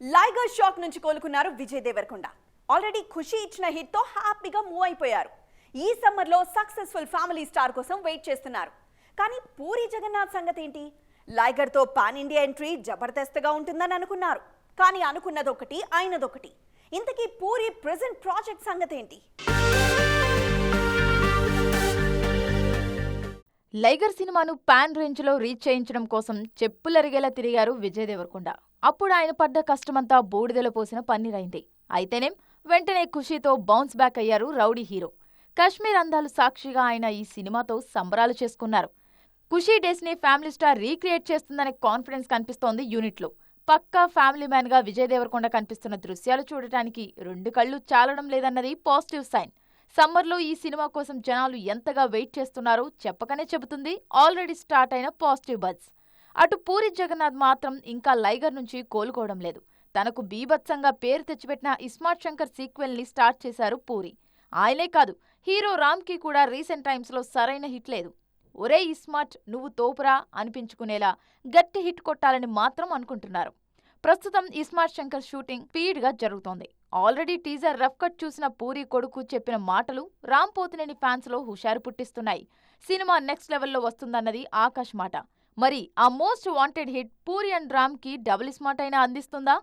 లైగర్ shock నుంచి కోలుకున్నారు Vijay Devarakonda. Already ఖుషి ఇచ్చిన హిట్తో హ్యాపీగా మూవ్ అయిపోయారు. ఈ సమ్మర్లో సక్సెస్ఫుల్ ఫ్యామిలీ స్టార్ కోసం వెయిట్ చేస్తున్నారు. కానీ పూరి జగన్నాథ్ సంగతి ఏంటి? లైగర్తో పాన్ ఇండియా ఎంట్రీ జబర్దస్త్గా ఉంటుందని అనుకున్నారు. కానీ అనుకున్నదొకటి అయినదొకటి. ఇంతకీ పూరి ప్రెసెంట్ ప్రాజెక్ట్ సంగతి ఏంటి? లైగర్ సినిమాను పాన్ రేంజ్లో రీచ్ చేయించడం కోసం చెప్పులరిగేలా తిరిగారు విజయ్ దేవరకొండ. అప్పుడు ఆయన పడ్డ కష్టమంతా బూడిదలో పోసిన పన్నీరైంది. అయితేనేం? వెంటనే ఖుషీతో బౌన్స్ బ్యాక్ అయ్యారు రౌడీ హీరో. కశ్మీర్ అందాలు సాక్షిగా ఆయన ఈ సినిమాతో సంబరాలు చేసుకున్నారు. ఖుషీ డేస్ని ఫ్యామిలీ స్టార్ రీక్రియేట్ చేస్తుందనే కాన్ఫిడెన్స్ కనిపిస్తోంది యూనిట్లో. పక్కా ఫ్యామిలీ మ్యాన్గా విజయ్ దేవరకొండ కనిపిస్తున్న దృశ్యాలు చూడటానికి రెండు కళ్ళు చాలడం లేదన్నది పాజిటివ్ సైన్. సమ్మర్లో ఈ సినిమా కోసం జనాలు ఎంతగా వెయిట్ చేస్తున్నారో చెప్పకనే చెబుతుంది. ఆల్రెడీ స్టార్ట్ అయిన పాజిటివ్ బజ్. అటు పూరి జగన్నాథ్ మాత్రం ఇంకా లైగర్ నుంచి కోలుకోవడం లేదు. తనకు బీభత్సంగా పేరు తెచ్చిపెట్టిన ఇస్మార్ట్ శంకర్ సీక్వెల్ని స్టార్ట్ చేశారు పూరి. ఆయనే కాదు హీరో రామ్కి కూడా రీసెంట్ టైమ్స్లో సరైన హిట్ లేదు. ఒరే ఇస్మార్ట్ నువ్వు తోపురా అనిపించుకునేలా గట్టి హిట్ కొట్టాలని మాత్రం అనుకుంటున్నారు. ప్రస్తుతం ఇస్మార్ట్ శంకర్ షూటింగ్ స్పీడ్గా జరుగుతోంది. ఆల్రెడీ టీజర్ రఫ్ కట్ చూసిన పూరి కొడుకు చెప్పిన మాటలు రామ్ పోతినేని ఫ్యాన్స్లో హుషారు పుట్టిస్తున్నాయి. సినిమా నెక్స్ట్ లెవెల్లో వస్తుందన్నది ఆకాష్ మాట. మరి ఆ most wanted hit Puri and రామ్కి డబుల్ స్మార్ట్ అయినా అందిస్తుందా?